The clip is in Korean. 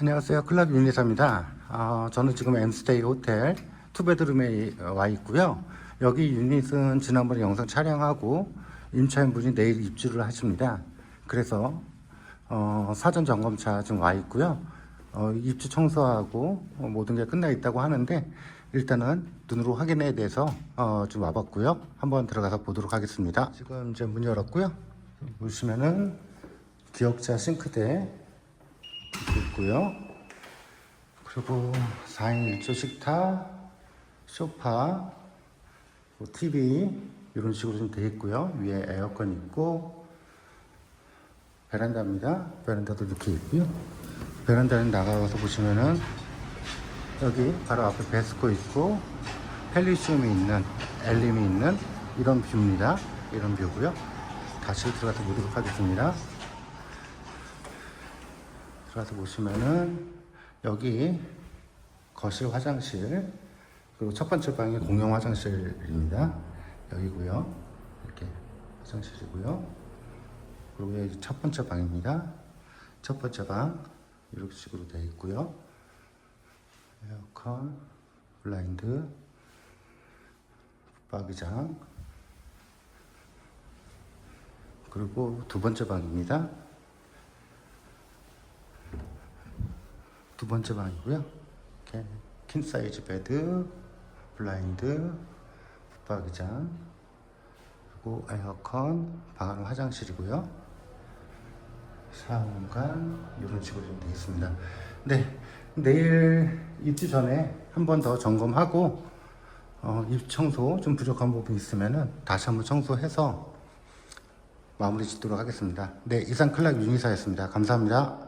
안녕하세요. 클럽 유니사입니다. 어, 저는 지금 엠스테이 호텔 투베드룸에 와 있고요. 여기 유닛은 지난번에 영상 촬영하고 임차인분이 내일 입주를 하십니다. 그래서 어, 사전 점검차 지금 와 있고요. 어, 입주 청소하고 어, 모든 게 끝나 있다고 하는데 일단은 눈으로 확인에 대해서 어, 좀 와봤고요. 한번 들어가서 보도록 하겠습니다. 지금 이제 문 열었고요. 보시면은 기역자 싱크대 있고요. 그리고 4인 1조 식탁, 소파, 뭐 TV 이런 식으로 좀 되어 있고요. 위에 에어컨 있고 베란다입니다. 베란다도 이렇게 있고요. 베란다는 나가서 보시면은 여기 바로 앞에 베스코 있고 펠리시움이 있는 엘림이 있는 이런 뷰입니다. 이런 뷰고요. 다시 들어가서 보도록 하겠습니다. 들어가서 보시면은 여기 거실 화장실 그리고 첫 번째 방이 공용 화장실입니다. 여기고요. 이렇게 화장실이고요. 그리고 여기 첫 번째 방입니다. 첫 번째 방 이렇게 식으로 되어 있고요. 에어컨, 블라인드, 붙박이장 그리고 두 번째 방입니다. 두 번째 방이고요. 이렇게 킹 사이즈 베드, 블라인드, 붙박이장, 그리고 에어컨, 방 안은 화장실이고요. 사원관 이런 식으로 좀 되어 있습니다. 네, 내일 입주 전에 한 번 더 점검하고 어, 입 청소 좀 부족한 부분이 있으면은 다시 한번 청소해서 마무리 짓도록 하겠습니다. 네, 이상 클락 윤이사였습니다. 감사합니다.